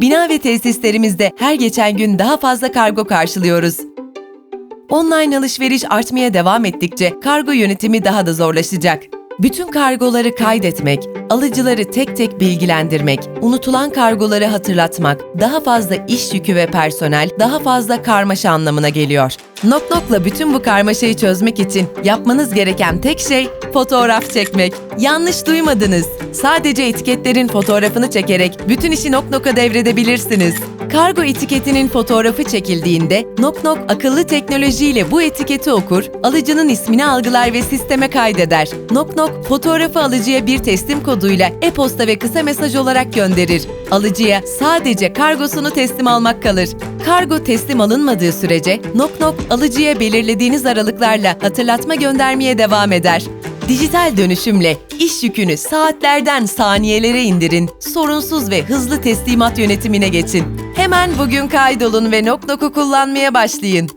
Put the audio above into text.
Bina ve tesislerimizde her geçen gün daha fazla kargo karşılıyoruz. Online alışveriş artmaya devam ettikçe kargo yönetimi daha da zorlaşacak. Bütün kargoları kaydetmek, alıcıları tek tek bilgilendirmek, unutulan kargoları hatırlatmak, daha fazla iş yükü ve personel, daha fazla karmaşa anlamına geliyor. Nok Nok'la bütün bu karmaşayı çözmek için yapmanız gereken tek şey fotoğraf çekmek. Yanlış duymadınız. Sadece etiketlerin fotoğrafını çekerek bütün işi Nok Nok'a devredebilirsiniz. Kargo etiketinin fotoğrafı çekildiğinde Nok Nok akıllı teknolojiyle bu etiketi okur, alıcının ismini algılar ve sisteme kaydeder. Nok Nok fotoğrafı alıcıya bir teslim koduyla e-posta ve kısa mesaj olarak gönderir. Alıcıya sadece kargosunu teslim almak kalır. Kargo teslim alınmadığı sürece Nok Nok alıcıya belirlediğiniz aralıklarla hatırlatma göndermeye devam eder. Dijital dönüşümle iş yükünü saatlerden saniyelere indirin, sorunsuz ve hızlı teslimat yönetimine geçin. Hemen bugün kaydolun ve Nok Nok'u kullanmaya başlayın.